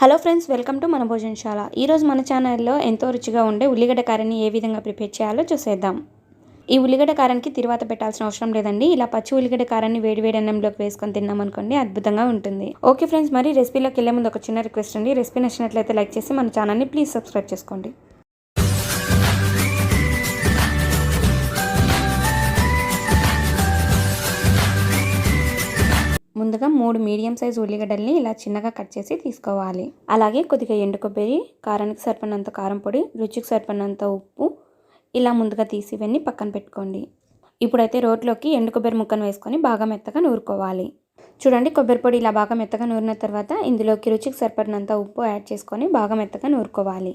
Hello friends welcome to మన భోజనశాల. ఈరోజు మన ఛానల్లో ఎంతో రుచిగా ఉండే ఉల్లిగడ్డ కారాన్ని ఏ విధంగా ప్రిపేర్ చేయాలో చూసేద్దాం. ఈ ఉల్లిగడ్డ కారానికి తిరువాత పెట్టాల్సిన అవసరం లేదండి. ఇలా పచ్చి ఉల్లిగడ్డ కారాన్ని వేడి వేడి అన్నంలోకి వేసుకొని తిన్నామనుకోండి అద్భుతంగా ఉంటుంది. ఓకే ఫ్రెండ్స్ మరి రెసిపీలోకి వెళ్ళే ముందు ఒక చిన్న రిక్వెస్ట్ అండి. రెసిపీ నచ్చినట్లయితే లైక్ చేసి మన ఛానల్ని ప్లీజ్ సబ్స్క్రైబ్ చేసుకోండి. ముందుగా మూడు మీడియం సైజ్ ఉల్లిగడ్డల్ని ఇలా చిన్నగా కట్ చేసి తీసుకోవాలి. అలాగే కొద్దిగా ఎండు కొబ్బరి కారానికి సరిపడినంత కారం పొడి రుచికి సరిపడినంత ఉప్పు ఇలా ముందుగా తీసి ఇవన్నీ పక్కన పెట్టుకోండి. ఇప్పుడైతే రోట్లోకి ఎండు కొబ్బరి ముక్కను వేసుకొని బాగా మెత్తగా నూరుకోవాలి. చూడండి కొబ్బరి పొడి ఇలా బాగా మెత్తగా నూరిన తర్వాత ఇందులోకి రుచికి సరిపడినంత ఉప్పు యాడ్ చేసుకొని బాగా మెత్తగా నూరుకోవాలి.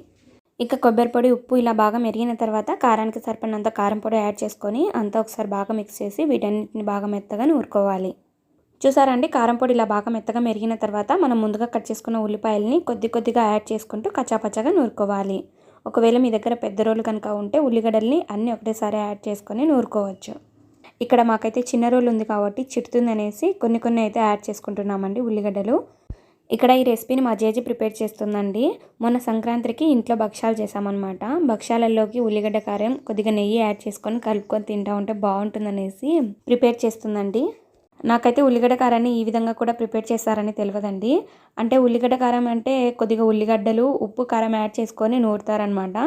ఇక కొబ్బరి పొడి ఉప్పు ఇలా బాగా మెరిగిన తర్వాత కారానికి సరిపడినంత కారం పొడి యాడ్ చేసుకొని అంతా ఒకసారి బాగా మిక్స్ చేసి వీటన్నిటిని బాగా మెత్తగా నూరుకోవాలి. చూసారండి? కారం పొడి ఇలా బాగా మెత్తగా మెరిగిన తర్వాత మనం ముందుగా కట్ చేసుకున్న ఉల్లిపాయలని కొద్ది కొద్దిగా యాడ్ చేసుకుంటూ కచ్చాపచ్చాగా నూరుకోవాలి. ఒకవేళ మీ దగ్గర పెద్ద రోలు కనుక ఉంటే ఉల్లిగడ్డల్ని అన్నీ ఒకటేసారి యాడ్ చేసుకొని నూరుకోవచ్చు. ఇక్కడ మాకైతే చిన్న రోలు ఉంది కాబట్టి చిట్టుతుంది అనేసి కొన్ని కొన్ని అయితే యాడ్ చేసుకుంటున్నామండి ఉల్లిగడ్డలు. ఇక్కడ ఈ రెసిపీని మా జేజీ ప్రిపేర్ చేస్తుందండి. మొన్న సంక్రాంతికి ఇంట్లో భక్ష్యాలు చేసామన్నమాట భక్ష్యాలలోకి ఉల్లిగడ్డ కారం కొద్దిగా నెయ్యి యాడ్ చేసుకొని కలుపుకొని తింటా ఉంటే బాగుంటుందనేసి ప్రిపేర్ చేస్తుందండి. నాకైతే ఉల్లిగడ్డ కారాన్ని ఈ విధంగా కూడా ప్రిపేర్ చేస్తారని తెలియదండి అంటే ఉల్లిగడ్డ కారం అంటే కొద్దిగా ఉల్లిగడ్డలు ఉప్పు కారం యాడ్ చేసుకొని నూరుతారనమాట.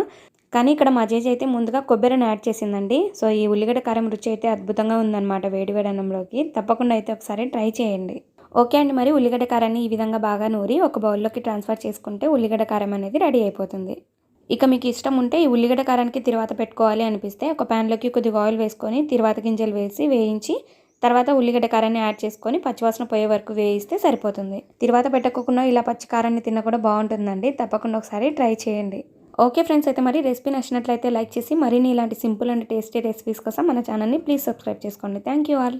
కానీ ఇక్కడ మా జేజీ అయితే ముందుగా కొబ్బరిని యాడ్ చేసిందండి. సో ఈ ఉల్లిగడ్డ కారం రుచి అయితే అద్భుతంగా ఉందన్నమాట వేడివేడి అన్నంలోకి. తప్పకుండా అయితే ఒకసారి ట్రై చేయండి. ఓకే అండి మరి ఉల్లిగడ్డ కారాన్ని ఈ విధంగా బాగా నూరి ఒక బౌల్లోకి ట్రాన్స్ఫర్ చేసుకుంటే ఉల్లిగడ్డ కారం అనేది రెడీ అయిపోతుంది. ఇక మీకు ఇష్టం ఉంటే ఈ ఉల్లిగడ్డ కారానికి తిరువాత పెట్టుకోవాలి అనిపిస్తే ఒక ప్యాన్లోకి కొద్దిగా ఆయిల్ వేసుకొని తిరువాత గింజలు వేసి వేయించి తర్వాత ఉల్లిగడ్డ కారాన్ని యాడ్ చేసుకొని పచ్చివాసన పోయే వరకు వేయిస్తే సరిపోతుంది. తర్వాత పెట్టకుండా ఇలా పచ్చి కారాన్ని తిన్న కూడా బాగుంటుందండి. తప్పకుండా ఒకసారి ట్రై చేయండి. ఓకే ఫ్రెండ్స్ అయితే మరి రెసిపీ నచ్చినట్లయితే లైక్ చేసి మరిన్ని ఇలాంటి సింపుల్ అండ్ టేస్టీ రెసిపీస్ కోసం మన ఛానల్ని ప్లీజ్ సబ్స్క్రైబ్ చేసుకోండి. Thank you all.